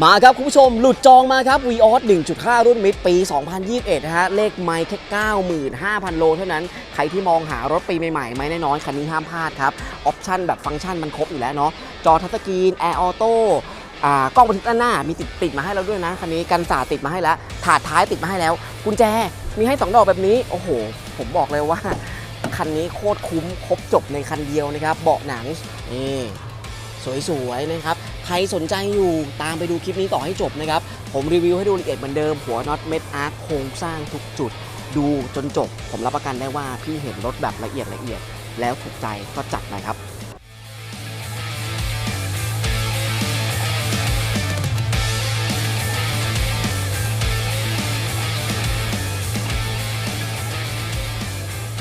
มาครับ คุณผู้ชมหลุดจองมาครับ v ีออส1.5 รุ่นมิดปี 2021 นะฮะ เลขไม่แค่ 95,000 โลเท่านั้น ใครที่มองหารถปีใหม่ๆ ไม่น้อยๆคันนี้ห้ามพลาดครับ ออปชั่นแบบฟังก์ชันมันครบอยู่แล้วเนาะจอทัชสกรีน แอร์ออโต้กล้องบันทึกด้านหน้ามีติดติดมาให้แล้วด้วยนะ คันนี้กันสาติดมาให้แล้วถาดท้ายติดมาให้แล้ว กุญแจมีให้ 2 ดอกแบบนี้ โอ้โห ผมบอกเลยว่า คันนี้โคตรคุ้มครบจบในคันเดียวนะครับ เบาะหนังนี่สวยๆนะครับ รสนใจอยู่ตามไปดูคลิปนี้ต่อให้จบนะครับ ผมรีวิวให้ดูละเอียดเหมือนเดิม หัวน็อตเม็ดอาร์คโครงสร้างทุกจุด ดูจนจบ ผมรับประกันได้ว่าพี่เห็นรถแบบละเอียดละเอียด แล้วถูกใจก็จัดนะครับ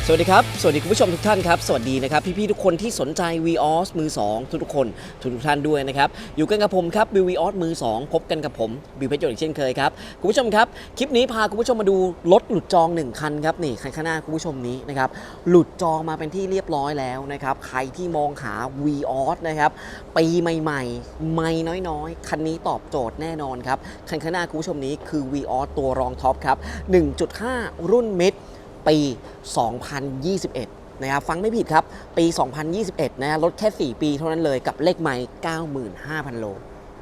สวัสดีครับ สวัสดีคุณผู้ชมทุกท่านครับ สวัสดีนะครับ พี่ๆทุกคนที่สนใจ v ีออสมือ 2 ทุกๆคนทุกๆท่านด้วยนะครับ อยู่กันกับผมครับบิววีออสมือ 2 พบกันกับผมบิวเพชรยนต์อีกเช่นเคยครับ คุณผู้ชมครับ คลิปนี้พาคุณผู้ชมมาดูรถหลุดจอง 1 คันครับนี่คันข้างหน้าคุณผู้ชมนี้นะครับ หลุดจองมาเป็นที่เรียบร้อยแล้วนะครับ ใครที่มองหา v ีออสนะครับปีใหม่ๆ ไม่น้อยๆ คันนี้ตอบโจทย์แน่นอนครับ คันข้างหน้าคุณผู้ชมนี้คือ v ีออสตัวรองท็อปครับ 1.5 รุ่นมิด ปี 2021 นะครับ ฟังไม่ผิดครับ ปี 2021 นะฮะลดแค่ 4 ปีเท่านั้นเลยกับเลขไมล์95,000 โล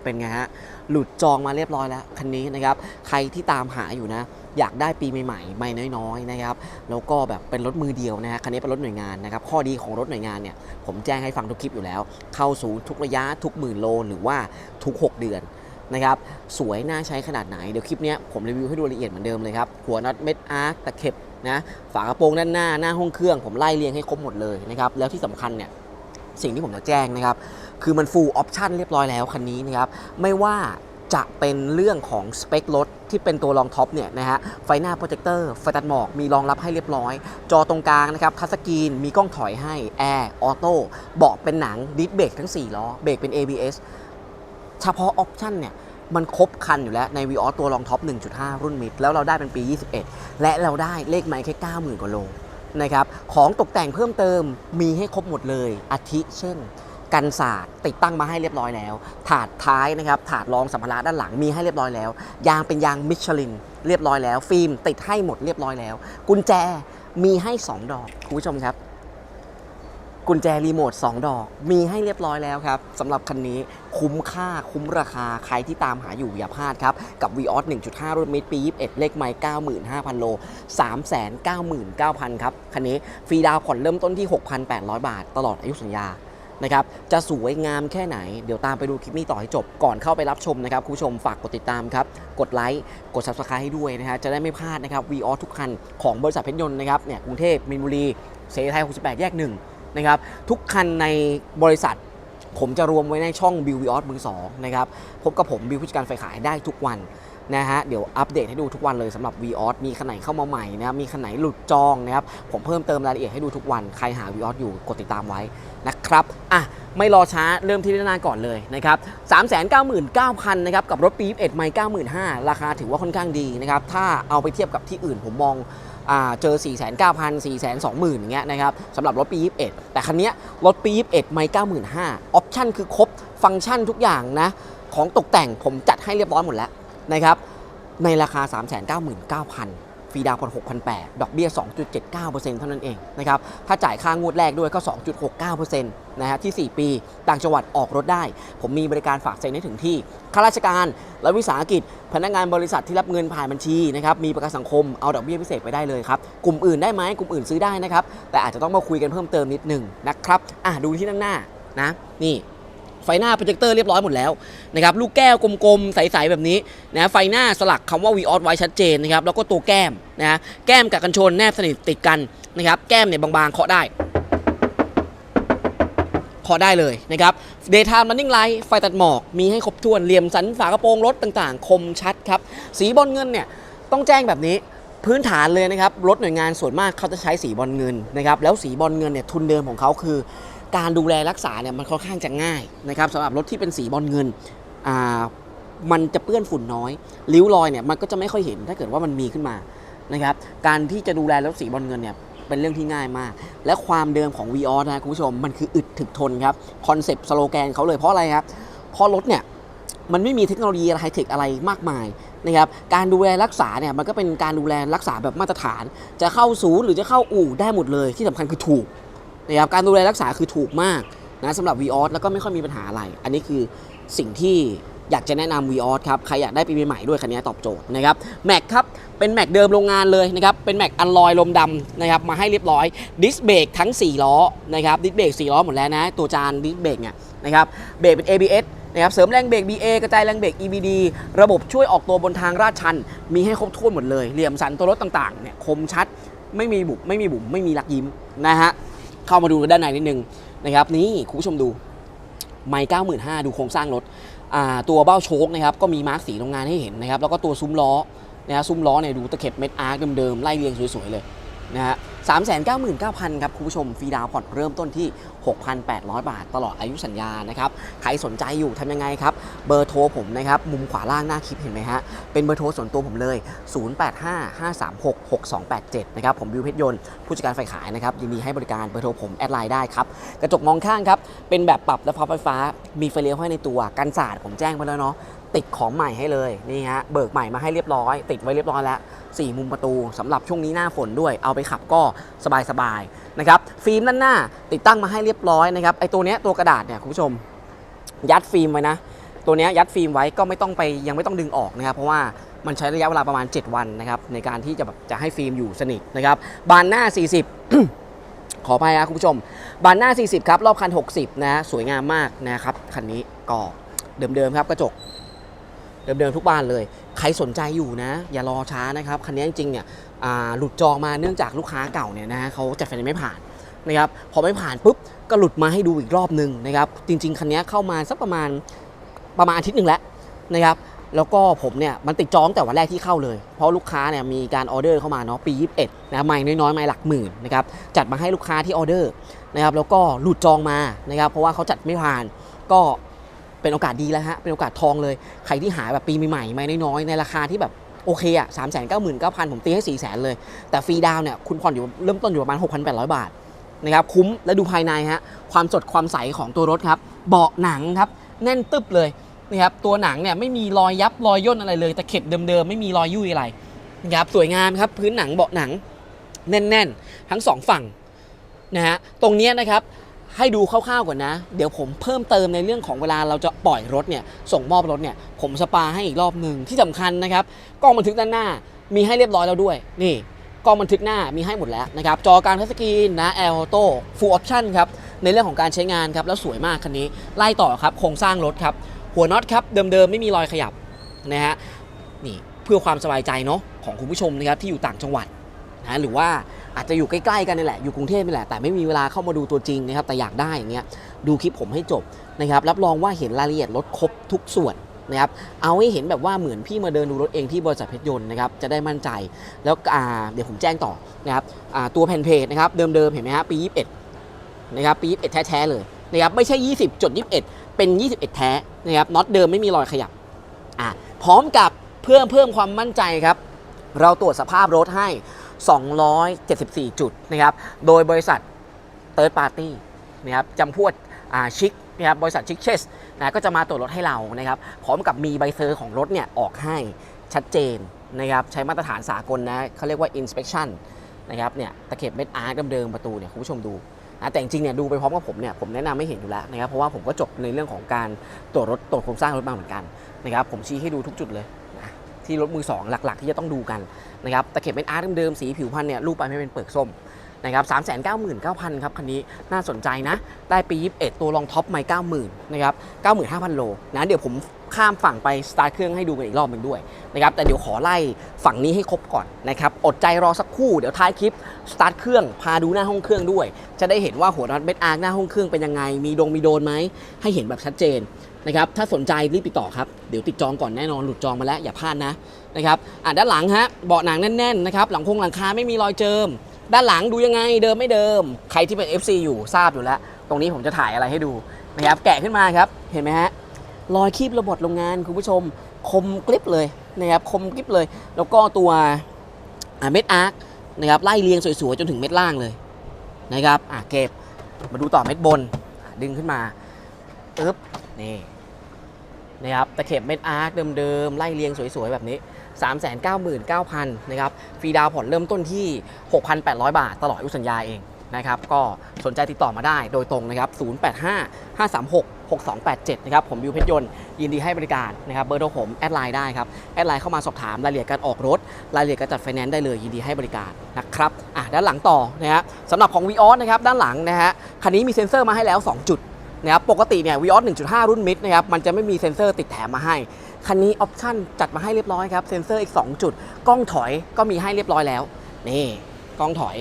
เป็นไงฮะ หลุดจองมาเรียบร้อยแล้ว คันนี้นะครับ ใครที่ตามหาอยู่นะ อยากได้ปีใหม่ๆ ไม่น้อยๆ นะครับ แล้วก็แบบเป็นรถมือเดียวนะฮะ คันนี้เป็นรถหน่วยงานนะครับ ข้อดีของรถหน่วยงานเนี่ย ผมแจ้งให้ฟังทุกคลิปอยู่แล้ว เข้าศูนย์ทุกระยะทุกหมื่นโลหรือว่าทุก 6 เดือนนะครับสวยน่าใช้ขนาดไหน เดี๋ยวคลิปนี้ผมรีวิวให้ดูละเอียดเหมือนเดิมเลยครับ หัวน็อตเม็ดอาร์ตะเข็บ นะฝากระโปรงด้านหน้าหน้าห้องเครื่องผมไล่เรียงให้ครบหมดเลยนะครับแล้วที่สำคัญเนี่ยสิ่งที่ผมจะแจ้งนะครับ คือมัน full option เรียบร้อยแล้วคันนี้นะครับ ไม่ว่าจะเป็นเรื่องของสเปครถที่เป็นตัวรองท็อปเนี่ยนะฮะ ไฟหน้าโปรเจคเตอร์ไฟตัดหมอกมีรองรับให้เรียบร้อย จอตรงกลางนะครับทัชสกรีน มีกล้องถอยให้ แอร์ ออโต้ เบาะเป็นหนังดิสเบรกทั้ง 4 ล้อ เบรกเป็น ABS เฉพาะออปชั่นเนี่ย มันครบคันอยู่แล้วใน v ีออตัวรองท็อป 1.5 รุ่นมิดแล้วเราได้เป็นปี 21 และเราได้เลขไมล์แค่ 90,000 กว่าโลนะครับของตกแต่งเพิ่มเติมมีให้ครบหมดเลยอาทิเช่น กันศาสตร์ติดตั้งมาให้เรียบร้อยแล้ว ถาดท้ายนะครับถาดรองสัมภาระด้านหลังมีให้เรียบร้อยแล้ว ยางเป็นยางมิชลินเรียบร้อยแล้ว ฟิล์มติดให้หมดเรียบร้อยแล้ว กุญแจมีให้ 2 ดอกคุณผู้ชมครับ กุญแจรีโมท 2 ดอก มีให้เรียบร้อยแล้วครับสำหรับคันนี้คุ้มค่าคุ้มราคา ใครที่ตามหาอยู่อย่าพลาดครับ กับ v ีออส1.5 รุ่นมิดปี 21 เลขไมล์95,000 โล 399,000 ครับ คันนี้ฟรีดาวผ่อนเริ่มต้นที่ 6,800 บาท ตลอดอายุสัญญานะครับจะสวยงามแค่ไหน เดี๋ยวตามไปดูคลิปนี้ต่อให้จบก่อนเข้าไปรับชมนะครับคุณผู้ชมฝากกดติดตามครับ กดไลค์ กด subscribe ให้ด้วยนะฮะจะได้ไม่พลาดนะครับ v ีออทุกคันของบริษัทเพชรยนต์นะครับเนี่ยกรุงเทพมินบุรีเสรีไทย 68 แยก 1 นะครับทุกคันในบริษัทผมจะรวมไว้ในช่องบิววิออสมือสองนะครับพบกับผมบิวผู้จัดการไฟขายได้ทุกวันนะฮะเดี๋ยวอัปเดตให้ดูทุกวันเลยสำหรับ v ีออสมีคันไหนเข้ามาใหม่นะครับมีคันไหนหลุดจองนะครับผมเพิ่มเติมรายละเอียดให้ดูทุกวัน ใครหา v ีออสอยู่กดติดตามไว้นะครับอะไม่รอช้าเริ่มที่ด้านหน้าก่อนเลยนะครับ399,000นเก้าพันนะครับกับรถปี21ไมล์95,000ราคาถือว่าค่อนข้างดีนะครับถ้าเอาไปเทียบกับที่อื่นผมมอง เจอ 4 9 0 0 0 4 2 0 0 0อย่างเงี้ยนะครับสำหรับรถปี 21 แต่คันนี้รถปี 21 ไม่ 95,000ออปชั่นคือครบฟังก์ชันทุกอย่างนะ ของตกแต่งผมจัดให้เรียบร้อยหมดแล้วนะครับในราคา 399,000 ฟรีดาวน์ผ่อน6,800 ดอกเบี้ย 2.79%เท่านั้นเองนะครับ ถ้าจ่ายค่างวดแรกด้วยก็ 2.69%นะฮะที่ 4 ปี ต่างจังหวัดออกรถได้ ผมมีบริการฝากเซ็นให้ถึงที่ ข้าราชการ และวิสาหกิจ พนักงานบริษัทที่รับเงินผ่านบัญชีนะครับ มีประกันสังคม เอาดอกเบี้ยพิเศษไปได้เลยครับ กลุ่มอื่นได้ไหมกลุ่มอื่นซื้อได้นะครับ แต่อาจจะต้องมาคุยกันเพิ่มเติมนิดหนึ่งนะครับ อะดูที่ด้านหน้านะ นี่ ไฟหน้าโปรเจคเตอร์เรียบร้อยหมดแล้วนะครับลูกแก้วกลมๆ ใสๆแบบนี้นะไฟหน้าสลักคำว่า v ีออสไว้ชัดเจนนะครับแล้วก็ตัวแก้มนะแก้มกับกันชนแนบสนิทติดกันนะครับแก้มเนี่ยบางๆเคาะได้เคาะได้เลยนะครับ Daytime Running Light ไฟตัดหมอก มีให้ครบถ้วน เหลี่ยมสันฝากระโปรงรถต่างๆ คมชัดครับ สีบอลเงินเนี่ย ต้องแจ้งแบบนี้พื้นฐานเลยนะครับ รถหน่วยงานส่วนมากเขาจะใช้สีบอลเงินนะครับ แล้วสีบอลเงินเนี่ย ทุนเดิมของเขาคือ การดูแลรักษาเนี่ยมันค่อนข้างจะง่ายนะครับสำหรับรถที่เป็นสีบอลเงินอ่ามันจะเปื้อนฝุ่นน้อยริ้วรอยเนี่ยมันก็จะไม่ค่อยเห็นถ้าเกิดว่ามันมีขึ้นมานะครับการที่จะดูแลรถสีบอลเงินเนี่ยเป็นเรื่องที่ง่ายมาก และความเดิมของ v ีออสนะคุณผู้ชมมันคืออึดถึกทนครับคอนเซปต์สโลแกนเขาเลยเพราะอะไรครับเพราะรถเนี่ยมันไม่มีเทคโนโลยีไฮเทคอะไรมากมายนะครับการดูแลรักษาเนี่ยมันก็เป็นการดูแลรักษาแบบมาตรฐาน จะเข้าศูนย์หรือจะเข้าอู่ได้หมดเลยที่สำคัญคือถูก นะครับการดูแลรักษาคือถูกมากนะสำหรับ v ีออสแล้วก็ไม่ค่อยมีปัญหาอะไร อันนี้คือสิ่งที่อยากจะแนะนำ v ีออสครับ ใครอยากได้ปีใหม่ด้วยคันนี้ตอบโจทย์นะครับแม็กครับ เป็นแม็กเดิมโรงงานเลยนะครับ เป็นแม็กอัลลอยลมดำนะครับ มาให้เรียบร้อย ดิสเบรกทั้ง 4 ล้อนะครับ ดิสเบรก4ล้อหมดแล้วนะ ตัวจานดิสเบรกเนี่ยนะครับ เบรกเป็น ABS นะครับ เสริมแรงเบรก BA กระจายแรงเบรก EBD ระบบช่วยออกตัวบนทางลาดชัน มีให้ครบถ้วนหมดเลย เหลี่ยมสันตัวรถต่างๆ เนี่ยคมชัด ไม่มีบุบ ไม่มีบุ๋ม ไม่มีลักยิ้มนะฮะ เข้ามาดูด้านในนิดนึงนะครับนี่คุณผู้ชมดูไม่เก้าหมื่นห้าดูโครงสร้างรถอ่าตัวเบ้าโชคนะครับก็มีมาร์กสีโรงงานให้เห็นนะครับแล้วก็ตัวซุ้มล้อนะฮะซุ้มล้อเนี่ยดูตะเข็บเม็ดอาร์คเดิมๆไล่เรียงสวยๆเลย นะฮะสามแสนเก้าหมื่นเก้าพันครับคุณผู้ชมฟรีดาวผ่อนเริ่มต้นที่ 6,800 บาท ตลอดอายุสัญญานะครับใครสนใจอยู่ทำยังไงครับ เบอร์โทรผมนะครับมุมขวาล่างหน้าคลิปเห็นไหมฮะ เป็นเบอร์โทรส่วนตัวผมเลย 0855366287 นะครับ ผมบิวเพชรยนต์ผู้จัดการฝ่ายขายนะครับ ยินดีให้บริการเบอร์โทรผมแอดไลน์ได้ครับ กระจกมองข้างครับ เป็นแบบปรับและพับไฟฟ้ามีไฟเลี้ยวให้ในตัวกันสาดผมแจ้งไปแล้วเนาะ ติดของใหม่ให้เลยนี่ฮะเบิกใหม่มาให้เรียบร้อย ติดไว้เรียบร้อยแล้ว 4 มุมประตูสำหรับช่วงนี้หน้าฝนด้วยเอาไปขับก็สบายๆนะครับฟิล์มด้านหน้าติดตั้งมาให้เรียบร้อยนะครับไอตัวเนี้ยตัวกระดาษเนี่ยคุณผู้ชม ยัดฟิล์มไว้นะ ตัวเนี้ยยัดฟิล์มไว้ก็ไม่ต้องไปยังไม่ต้องดึงออกนะครับเพราะว่ามันใช้ระยะเวลาประมาณ 7 วันนะครับในการที่จะแบบจะให้ฟิล์มอยู่สนิทนะครับบานหน้า 40ขออภัยนะคุณผู้ชม บานหน้า 40 ครับ รอบคัน 60 นะ สวยงามมากนะครับ คันนี้ก็เดิมๆครับ กระจก เดิมๆทุกบ้านเลย ใครสนใจอยู่นะ อย่ารอช้านะครับคันนี้จริงๆเนี่ยหลุดจองมาเนื่องจากลูกค้าเก่าเนี่ยนะเขาจัดไฟไม่ผ่านนะครับพอไม่ผ่านปุ๊บก็หลุดมาให้ดูอีกรอบนึงนะครับจริง ๆคันนี้เข้ามาสักประมาณประมาณอาทิตย์หนึ่งแล้วนะครับแล้วก็ผมเนี่ยมันติดจองแต่วันแรกที่เข้าเลย เพราะลูกค้าเนี่ยมีการออเดอร์เข้ามาเนาะปี 21นะไม่น้อยๆไม่หลักหมื่นนะครับจัดมาให้ลูกค้าที่ออเดอร์นะครับแล้วก็หลุดจองมานะครับเพราะว่าเขาจัดไม่ผ่านก็ เป็นโอกาสดีแล้วฮะ เป็นโอกาสทองเลย ใครที่หาแบบปีใหม่ๆไม่น้อยๆ ในราคาที่แบบโอเคอะสามแสนเก้าหมื่นเก้าพันผมตีให้สี่แสนเลย แต่ฟรีดาวเนี่ยคุณผ่อนอยู่เริ่มต้นอยู่ประมาณ 6,800 บาทนะครับคุ้มและดูภายในฮะความสดความใสของตัวรถครับเบาะหนังครับแน่นตึบเลยนะครับตัวหนังเนี่ยไม่มีรอยยับรอยย่นอะไรเลยแต่เข็บเดิมๆไม่มีรอยยุ่ยอะไรนะครับสวยงามครับพื้นหนังเบาะหนังแน่นๆ ทั้งสองฝั่งนะฮะตรงเนี้ยนะครับ ให้ดูคร่าวๆก่อนนะ เดี๋ยวผมเพิ่มเติมในเรื่องของเวลาเราจะปล่อยรถเนี่ยส่งมอบรถเนี่ยผมสปาให้อีกรอบหนึ่งที่สำคัญนะครับกล้องบันทึกด้านหน้ามีให้เรียบร้อยแล้วด้วย นี่กล้องบันทึกหน้ามีให้หมดแล้วนะครับจอการทัชสกรีนนะแอร์ออโต้ฟูลออปชั่นครับในเรื่องของการใช้งานครับแล้วสวยมากคันนี้ไล่ต่อครับโครงสร้างรถครับหัวน็อตครับเดิมๆไม่มีรอยขยับนะฮะนี่เพื่อความสบายใจเนาะของคุณผู้ชมนะครับที่อยู่ต่างจังหวัดนะหรือว่า อาจจะอยู่ใกล้ๆกันนี่แหละอยู่กรุงเทพนี่แหละแต่ไม่มีเวลาเข้ามาดูตัวจริงนะครับแต่อยากได้อย่างเงี้ยดูคลิปผมให้จบนะครับรับรองว่าเห็นรายละเอียดรถครบทุกส่วนนะครับเอาให้เห็นแบบว่าเหมือนพี่มาเดินดูรถเองที่บริษัทเพชรยนต์นะครับจะได้มั่นใจแล้วเดี๋ยวผมแจ้งต่อนะครับตัวแผ่นเพจนะครับเดิมๆเห็นไหมฮะปี 21นะครับปี 21 แท้ๆเลยนะครับไม่ใช่ 20จด21 เป็น 21 แท้นะครับน็อตเดิมไม่มีรอยขยับอ่าพร้อมกับเพื่อเพิ่มความมั่นใจครับ เราตรวจสภาพรถให้ 274 จุดนะครับ โดยบริษัท Third Party นะครับจำพวกชิคนะครับบริษัทชิคเชสนะก็จะมาตรวจรถให้เรานะครับ พร้อมกับมีใบเซอร์ของรถเนี่ยออกให้ชัดเจนนะครับ ใช้มาตรฐานสากลนะเขาเรียกว่า inspection นะครับเนี่ยตะเข็บเม็ดอาร์เดิมๆประตูเนี่ยคุณผู้ชมดูนะแต่จริงเนี่ยดูไปพร้อมกับผมเนี่ยผมแนะนำไม่เห็นอยู่แล้วนะครับเพราะว่าผมก็จบในเรื่องของการตรวจรถตรวจโครงสร้างรถมาเหมือนกันนะครับผมชี้ให้ดูทุกจุดเลย ที่รถมือสองหลักๆ ที่จะต้องดูกันนะครับตะเข็บเป็นอาร์เดิมๆสีผิวพันเนี่ยรูปไปไม่เป็นเปลือกส้มนะครับสามแสนเก้าหมื่นเก้าพันครับคันนี้น่าสนใจนะ ได้ปี 21 ตัวรองท็อปไม่เก้าหมื่นนะครับเก้าหมื่นห้าพันโลนะเดี๋ยวผม ข้ามฝั่งไปสตาร์ทเครื่องให้ดูกันอีกรอบหนึ่งด้วยนะครับแต่เดี๋ยวขอไล่ฝั่งนี้ให้ครบก่อนนะครับอดใจรอสักครู่เดี๋ยวท้ายคลิปสตาร์ทเครื่องพาดูหน้าห้องเครื่องด้วย จะได้เห็นว่าหัวน็อตเม็ดอาร์หน้าห้องเครื่องเป็นยังไง มีดงมีโดนไหมให้เห็นแบบชัดเจนนะครับถ้าสนใจรีบติดต่อครับเดี๋ยวติดจองก่อนแน่นอนหลุดจองมาแล้วอย่าพลาดนะนะครับอะด้านหลังฮะเบาะหนังแน่นๆนะครับหลังคงหลังคาไม่มีรอยเจิม ด้านหลังดูยังไงเดิมไม่เดิม ใครที่เป็น FC อยู่ทราบอยู่แล้ว ตรงนี้ผมจะถ่ายอะไรให้ดูนะครับแกะขึ้นมาครับเห็นไหมฮะ รอยคีบระบบโรงงานคุณผู้ชม คมกริบเลยนะครับคมกริบเลย แล้วก็ตัวเม็ดอาร์คนะครับไล่เรียงสวยๆ จนถึงเม็ดล่างเลยนะครับอะเก็บมาดูต่อเม็ดบนดึงขึ้นมาปึ๊บนี่นะครับตะเข็บเม็ดอาร์คเดิมๆ ไล่เรียงสวยๆ แบบนี้ 399,000 นะครับฟรีดาวผ่อนเริ่มต้นที่ 6,800 บาท ตลอดอายุสัญญาเอง นะครับ ก็สนใจติดต่อมาได้โดยตรงนะครับ 085 536 6287 นะครับ ผมบิวเพชรยนต์ยินดีให้บริการนะครับ เบอร์โทรผมแอดไลน์ได้ครับ แอดไลน์เข้ามาสอบถามรายละเอียดการออกรถ รายละเอียดการจัดไฟแนนซ์ได้เลยยินดีให้บริการนะครับอะด้านหลังต่อนะฮะสำหรับของ v ีออสนะครับ ด้านหลังนะฮะ คันนี้มีเซ็นเซอร์มาให้แล้ว 2 จุดนะครับ ปกติเนี่ย v ีออส1.5 รุ่นมิดนะครับ มันจะไม่มีเซ็นเซอร์ติดแถมมาให้ คันนี้ออปชั่นจัดมาให้เรียบร้อยครับ เซ็นเซอร์อีก 2 จุด กล้องถอยก็มีให้เรียบร้อยแล้ว นี่ กล้องถอย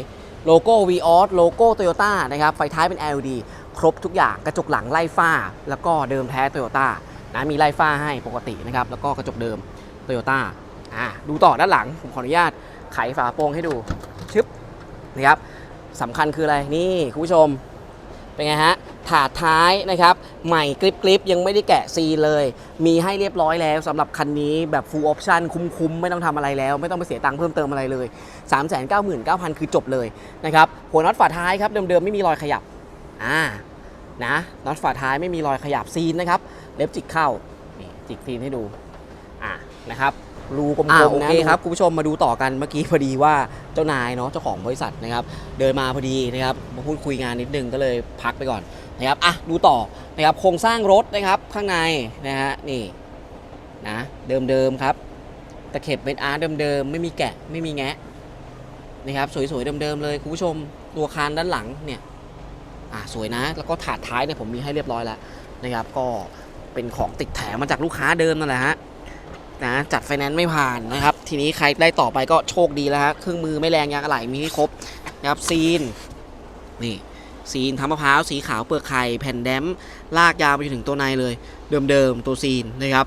โลโก้ v ีออสโลโก้โตโยต้านะครับ ไฟท้ายเป็น LED ครบทุกอย่างกระจกหลังไล่ฝ้า แล้วก็เดิมแท้โตโยต้านะมีไล่ฝ้าให้ปกตินะครับ แล้วก็กระจกเดิมโตโยต้าอ่าดูต่อด้านหลัง ผมขออนุญาตไขฝาโปร่งให้ดูชึบนะครับสำคัญคืออะไรนี่คุณผู้ชมเป็นไงฮะ ถาดท้ายนะครับ ใหม่กริบกริบยังไม่ได้แกะซีเลย มีให้เรียบร้อยแล้วสำหรับคันนี้แบบ full option คุ้มๆ ไม่ต้องทำอะไรแล้ว ไม่ต้องไปเสียตังค์เพิ่มเติมอะไรเลย 399,000 คือจบเลยนะครับ หัวน็อตฝาท้ายครับ เดิมๆ ไม่มีรอยขยับ อ่า นะน็อตฝาท้ายไม่มีรอยขยับซีนนะครับ เล็บจิกเข้า นี่จิกซีนให้ดู อ่านะครับรูกลมๆนะโอเคครับคุณผู้ชมมาดูต่อกันเมื่อกี้พอดีว่าเจ้านายเนาะเจ้าของบริษัทนะครับ เดินมาพอดีนะครับมาพูดคุยงานนิดนึงก็เลยพักไปก่อน นะครับอะดูต่อนะครับโครงสร้างรถนะครับข้างในนะฮะนี่นะเดิมๆครับตะเข็บเป็นอาร์เดิมๆไม่มีแกะไม่มีแงะนะครับ สวยๆเดิมๆเลยคุณผู้ชมตัวคานด้านหลังเนี่ยอะสวยนะ แล้วก็ถาดท้ายเนี่ยผมมีให้เรียบร้อยแล้วนะครับ ก็เป็นของติดแถมมาจากลูกค้าเดิมนั่นแหละฮะนะจัดไฟแนนซ์ไม่ผ่านนะครับ ทีนี้ใครได้ต่อไปก็โชคดีแล้วฮะเครื่องมือไม่แรงยางอะไหล่มีให้ครบนะครับซีนนี่ ซีนทำมะพร้าวสีขาวเปลือกไข่แผ่นแดมลากยาวไปจนถึงตัวในเลย เดิมๆตัวซีนนะครับ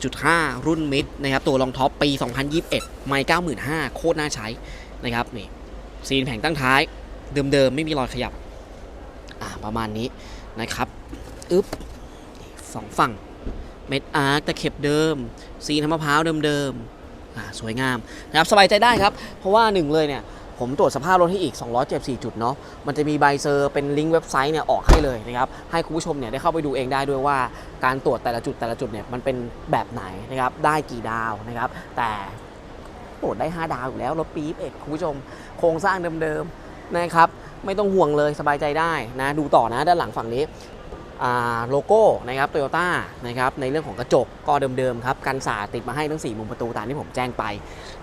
1.5 รุ่นมิดนะครับ ตัวรองท็อปปี 2021 ไม่95,000 โคตรน่าใช้นะครับนี่ซีนแผงตั้งท้าย เดิมๆ ไม่มีรอยขยับ อ่าประมาณนี้นะครับอึ๊บสองฝั่งเม็ดอาร์คตะเข็บเดิม ซีนทำมะพร้าวเดิมๆอ่าสวยงามนะครับสบายใจได้ครับ เพราะว่าหนึ่งเลยเนี่ย ผมตรวจสภาพรถให้อีก 274 จุดเนาะ มันจะมีใบเซอร์เป็นลิงก์เว็บไซต์เนี่ยออกให้เลยนะครับ ให้คุณผู้ชมเนี่ยได้เข้าไปดูเองได้ด้วยว่า การตรวจแต่ละจุดแต่ละจุดเนี่ยมันเป็นแบบไหนนะครับ ได้กี่ดาวนะครับ แต่ตรวจได้ 5 ดาวอยู่แล้วรถปี๊บเอกคุณผู้ชม โครงสร้างเดิมๆนะครับ ไม่ต้องห่วงเลยสบายใจได้นะ ดูต่อนะด้านหลังฝั่งนี้ โลโก้นะครับโตโยต้านะครับในเรื่องของกระจกก็เดิมๆครับกันสาติดมาให้ทั้ง 4 มุมประตูตามที่ผมแจ้งไป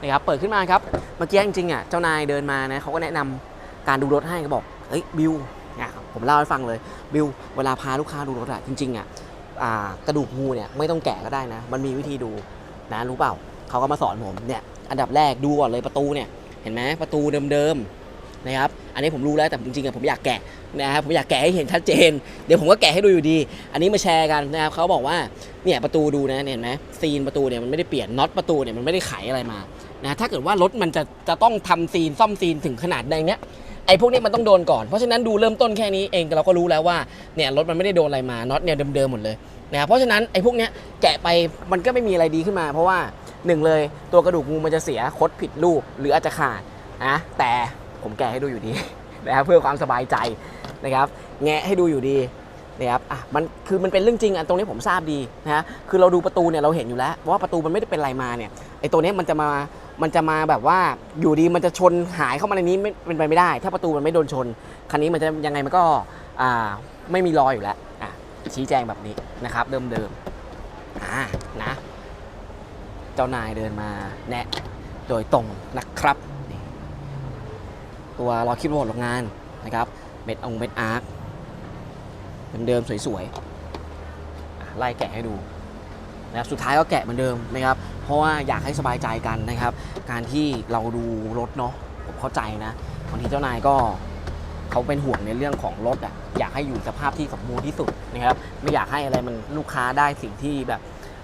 นะครับเปิดขึ้นมาครับเมื่อกี้จริงๆอะเจ้านายเดินมานะเขาก็แนะนำการดูรถให้เขาบอกเอ้ยบิวเนี่ยผมเล่าให้ฟังเลยบิวเวลาพาลูกค้าดูรถอะจริงๆอะอ่ากระดูกงูเนี่ยไม่ต้องแกะก็ได้นะ มันมีวิธีดูนะรู้เปล่าเขาก็มาสอนผมเนี่ยอันดับแรกดูก่อนเลยประตูเนี่ยเห็นไหมประตูเดิมๆ นะครับอันนี้ผมรู้แล้วแต่จริงๆผมอยากแกะนะครับผมอยากแกะให้เห็นชัดเจน เดี๋ยวผมก็แกะให้ดูอยู่ดี อันนี้มาแชร์กันนะครับเขาบอกว่าเนี่ยประตูดูนะเห็นไหมซีนประตูเนี่ยมันไม่ได้เปลี่ยนน็อตประตูเนี่ยมันไม่ได้ไขอะไรมานะถ้าเกิดว่ารถมันจะจะต้องทำซีนซ่อมซีนถึงขนาดใดเนี้ยไอ้พวกนี้มันต้องโดนก่อน เพราะฉะนั้นดูเริ่มต้นแค่นี้เองเราก็รู้แล้วว่าเนี่ยรถมันไม่ได้โดนอะไรมาน็อตเนี่ยเดิมๆหมดเลยนะครับเพราะฉะนั้นไอ้พวกเนี้ยแกะไปมันก็ไม่มีอะไรดีขึ้นมา เพราะว่าหนึ่งเลยตัวกระดูกงูมันจะเสียคดผิดรูปหรืออาจจะขาดนะแต่ ผมแกะให้ดูอยู่ดีนะครับเพื่อความสบายใจนะครับแงะให้ดูอยู่ดีนะครับอะมันคือมันเป็นเรื่องจริงอะตรงนี้ผมทราบดีนะฮะคือเราดูประตูเนี่ยเราเห็นอยู่แล้วว่าประตูมันไม่ได้เป็นอะไรมาเนี่ยไอ้ตัวนี้มันจะมามันจะมาแบบว่าอยู่ดีมันจะชนหายเข้ามาในนี้ไม่เป็นไปไม่ได้ ถ้าประตูมันไม่โดนชน คันนี้มันจะยังไงมันก็อ่าไม่มีรอยอยู่แล้วอะชี้แจงแบบนี้นะครับเดิมเดิมๆอ่านะ เจ้านายเดินมาแนะโดยตรงนะครับ ตัวรอคลิปโหลดโรงงานนะครับเม็ดองเม็ดอาร์คเดิมๆสวยๆไล่แกะให้ดูนะครับสุดท้ายก็แกะเหมือนเดิมนะครับเพราะว่าอยากให้สบายใจกันนะครับ การที่เราดูรถเนาะผมเข้าใจนะบางทีเจ้านายก็เขาเป็นห่วงในเรื่องของรถอะอยากให้อยู่สภาพที่สมบูรณ์ที่สุดนะครับไม่อยากให้อะไรมันลูกค้าได้สิ่งที่แบบ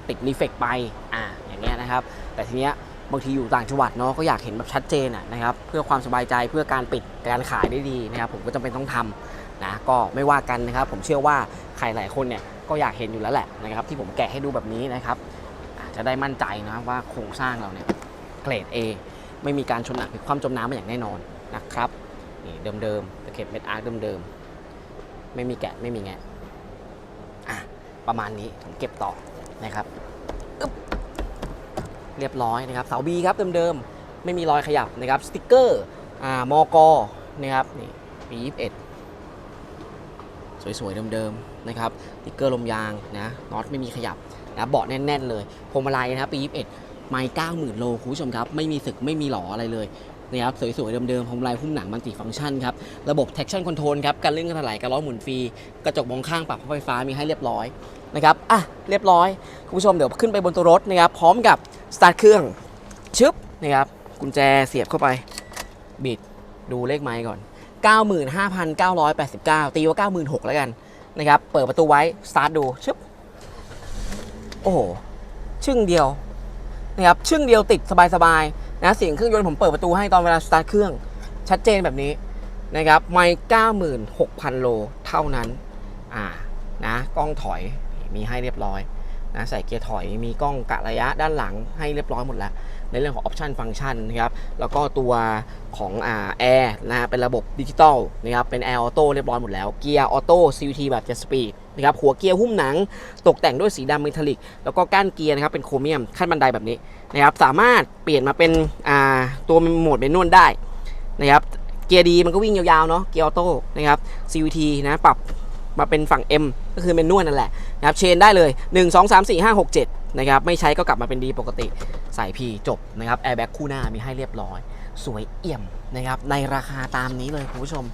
ติดรีเฟกไปอ่าอย่างเงี้ยนะครับ แต่ทีเนี้ย บางทีอยู่ต่างจังหวัดเนาะก็อยากเห็นแบบชัดเจนนะครับเพื่อความสบายใจเพื่อการปิดการขายได้ดีนะครับผมก็จำเป็นต้องทำนะก็ไม่ว่ากันนะครับ ผมเชื่อว่าใครหลายคนเนี่ยก็อยากเห็นอยู่แล้วแหละนะครับที่ผมแกะให้ดูแบบนี้นะครับอาจจะได้มั่นใจนะว่าโครงสร้างเราเนี่ยเกรด A ไม่มีการชนหนักหรือความจมน้ำมาอย่างแน่นอนนะครับนี่เดิมๆตะเข็บเม็ดอาร์คเดิมๆไม่มีแกะไม่มีแงะอะประมาณนี้ผมเก็บต่อนะครับ เรียบร้อยนะครับเสาบีครับเดิมๆ ไม่มีรอยขยับนะครับสติกเกอร์อ่ามอกนะครับนี่ปี21สวยๆเดิมๆนะครับสติกเกอร์ลมยางนะน็อตไม่มีขยับนะเบาะแน่น ๆ เลยพวงมาลัยนะครับปี21ไม่90,000โลคุณผู้ชมครับ ไม่มีสึกไม่มีหลออะไรเลยนะครับสวยๆเดิมๆพวงมาลัยหุ้มหนังมัลติฟังก์ชันครับ ระบบ traction control ครับการเลื่อนการถลายการล้อหมุนฟรี กระจกมองข้างปรับไฟฟ้ามีให้เรียบร้อย นะครับอะเรียบร้อยคุณผู้ชมเดี๋ยวขึ้นไปบนตัวรถนะครับพร้อมกับสตาร์ทเครื่องชึบนะครับกุญแจเสียบเข้าไปบิดดูเลขไม้ก่อน 95,989 ตีว่า 96,000แล้วกันนะครับเปิดประตูไว้สตาร์ทดูชึบโอ้โหชึ่งเดียวนะครับชึ่งเดียวติดสบายๆนะเสียงเครื่องยนต์ผมเปิดประตูให้ตอนเวลาสตาร์ทเครื่องชัดเจนแบบนี้นะครับไม่96,000 โลเท่านั้นอ่านะกล้องถอย มีให้เรียบร้อยนะใส่เกียร์ถอยมีกล้องกะระยะด้านหลังให้เรียบร้อยหมดแล้วในเรื่องของออปชันฟังก์ชันนะครับแล้วก็ตัวของอ่าแอร์นะเป็นระบบดิจิตอลนะครับเป็นแอร์ออโต้เรียบร้อยหมดแล้วเกียร์ออโต้ CVT แบบ7สปีดนะครับหัวเกียร์หุ้มหนังตกแต่งด้วยสีดำเมทัลลิก แล้วก็ก้านเกียร์นะครับเป็นโครเมียมขั้นบันไดแบบนี้นะครับสามารถเปลี่ยนมาเป็นอ่าตัวโหมดเมนวลได้นะครับเกียร์ดีมันก็วิ่งยาวๆเนาะเกียร์ออโต้นะครับ CVT นะปรับ มาเป็นฝั่ง M ก็คือเมนนวลนั่นแหละนะครับเชนได้เลย 1 2 3 4 5 6 7นะครับไม่ใช้ก็กลับมาเป็นดีปกติใส่ P จบนะครับแอร์แบ็กคู่หน้ามีให้เรียบร้อย สวยเอี่ยมนะครับในราคาตามนี้เลยคุณผู้ชม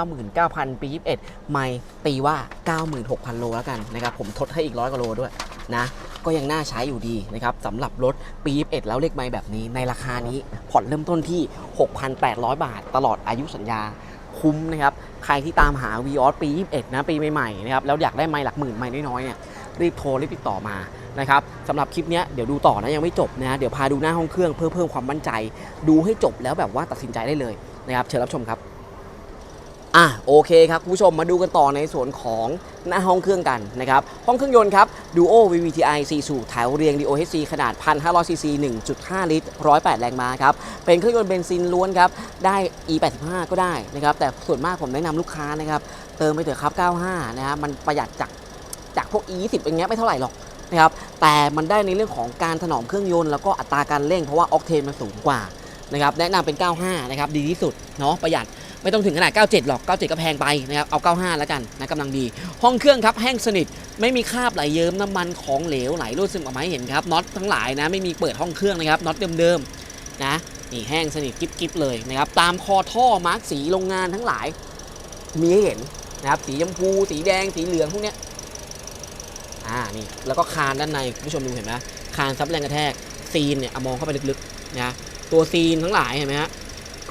399,000 ปี 21 ไม่ตีว่า 96,000 โลแล้วกันนะครับผมทดให้อีกร้อยกว่าโลด้วยนะก็ยังน่าใช้อยู่ดีนะครับสำหรับรถปี 21 แล้วเลขไม้แบบนี้ในราคานี้ผ่อนเริ่มต้นที่ 6,800 บาท ตลอดอายุสัญญา คุ้มนะครับ ใครที่ตามหา v ีออสปี 21 นะ ปีใหม่ๆนะครับ แล้วอยากได้ไม้หลักหมื่นไม้น้อยๆเนี่ย รีบโทร รีบติดต่อมานะครับสำหรับคลิปเนี้ยเดี๋ยวดูต่อนะ ยังไม่จบนะ เดี๋ยวพาดูหน้าห้องเครื่องเพื่อเพิ่มความมั่นใจ ดูให้จบแล้วแบบว่าตัดสินใจได้เลยนะครับ เชิญรับชมครับ อะโอเคครับคุณผู้ชมมาดูกันต่อในส่วนของหน้าห้องเครื่องกันนะครับห้องเครื่องยนต์ครับ Duo VVTi 4สูบแถวเรียง DOHC ขนาด 1,500 cc 1.5 ลิตร 108 แรงม้าครับ เป็นเครื่องยนต์เบนซินล้วนครับ ได้ E85 ก็ได้นะครับ แต่ส่วนมากผมแนะนำลูกค้านะครับ เติมไปเถอะครับ 95 นะครับมันประหยัดจากจากพวก E20 อย่างเงี้ยไม่เท่าไหร่หรอกนะครับแต่มันได้ในเรื่องของการถนอมเครื่องยนต์แล้วก็อัตราการเร่งเพราะว่าออกเทนมันสูงกว่านะครับแนะนำเป็น 95 นะครับดีที่สุดเนาะประหยัด ไม่ต้องถึงขนาด 97 หรอก 97 ก็แพงไปนะครับเอา 95 แล้วกันนะกำลังดี ห้องเครื่องครับแห้งสนิทไม่มีคราบไหลเยิ้มน้ำมันของเหลวไหลรูดซึมออกมาให้เห็นครับน็อตทั้งหลายนะไม่มีเปิดห้องเครื่องนะครับน็อตเดิมๆนะนี่แห้งสนิทกิ๊บๆเลยนะครับตามคอท่อมาร์กสีโรงงานทั้งหลาย มีให้เห็นนะครับสีชมพูสีแดงสีเหลืองพวกเนี้ยอ่านี่แล้วก็คานด้านในคุณผู้ชมดูเห็นไหมคานซับแรงกระแทกซีนเนี่ยอมองเข้าไปลึกๆนะตัวซีนทั้งหลายเห็นไหมฮะ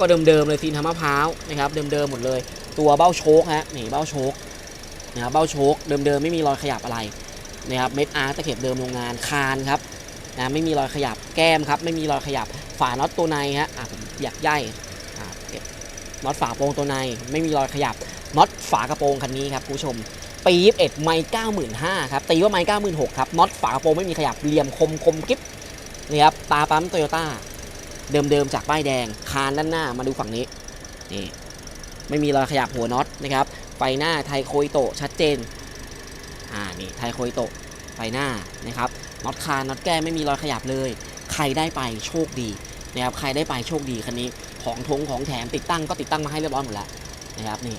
ก็เดิมๆเลยซีนทำมะพร้าวนะครับเดิมๆหมดเลย ตัวเบ้าโชคฮะนี่เบ้าโชคนะครับเบ้าโชคเดิมๆไม่มีรอยขยับอะไรนะครับเม็ดอาร์ตะเข็บเดิมโรงงานคานครับนะไม่มีรอยขยับแก้มครับไม่มีรอยขยับฝาน็อตตัวในฮะอะผมอยากย่อะเก็บน็อตฝาโปรงตัวในไม่มีรอยขยับน็อตฝากระโปรงคันนี้ครับคุณผู้ชมปี21ไมค์95,000ครับตีว่าไมค์96,000ครับน็อตฝากระโปรงไม่มีขยับเหลี่ยมคมคมกิ๊บนี่ครับตาปั๊มโตโยต้า เดิมๆจากป้ายแดง คานด้านหน้ามาดูฝั่งนี้นี่ไม่มีรอยขยับหัวน็อตนะครับไฟหน้าไทโคอิโตชัดเจนอ่านี่ไทโคอิโตไฟหน้านะครับน็อตคานน็อตแก้ไม่มีรอยขยับเลย ใครได้ไปโชคดีนะครับใครได้ไปโชคดีคันนี้ของทงของแถมติดตั้งก็ติดตั้งมาให้เรียบร้อยหมดแล้วนะครับนี่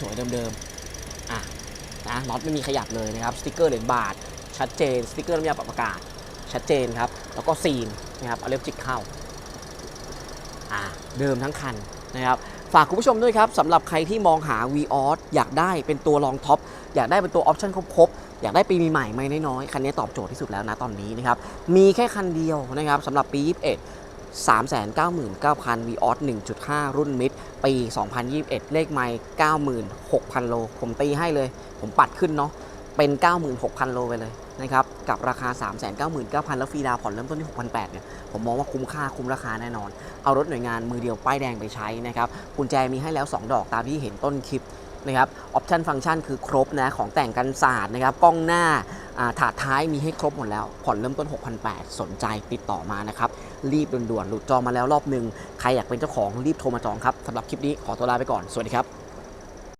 สวยๆเดิมๆอะนะน็อตไม่มีขยับเลยนะครับสติกเกอร์เหรียญบาทชัดเจนสติกเกอร์น้ำยาปรับอากาศชัดเจนครับแล้วก็ซีน นะครับเอาเล็บจิกเข้าอ่าเดิมทั้งคันนะครับฝากคุณผู้ชมด้วยครับสำหรับใครที่มองหา v ีออสอยากได้เป็นตัวรองท็อปอยากได้เป็นตัวออปชั่นครบๆอยากได้ปีใหม่ไม่น้อยๆคันนี้ตอบโจทย์ที่สุดแล้วนะตอนนี้นะครับมีแค่คันเดียวนะครับสำหรับปี 21 399,000 v ีออส1.5 รุ่นมิด ปี 2021 เลขไมล์96,000 โล ผมตีให้เลย ผมปัดขึ้นเนาะ เป็น 96,000 โลไปเลยนะครับ กับราคา 399,000 แล้วฟรีดาวผ่อนเริ่มต้นที่ 6,800เนี่ย ผมมองว่าคุ้มค่าคุ้มราคาแน่นอน เอารถหน่วยงานมือเดียวป้ายแดงไปใช้นะครับ กุญแจมีให้แล้ว 2 ดอกตามที่เห็นต้นคลิปนะครับ ออปชันฟังก์ชันคือครบนะ ของแต่งกันศาสตร์นะครับ กล้องหน้าอ่าถาดท้ายมีให้ครบหมดแล้ว ผ่อนเริ่มต้น 6,800 สนใจติดต่อมานะครับ รีบด่วนๆ หลุดจองมาแล้วรอบหนึ่ง ใครอยากเป็นเจ้าของรีบโทรมาจองครับสำหรับคลิปนี้ขอตัวลาไปก่อน สวัสดีครับ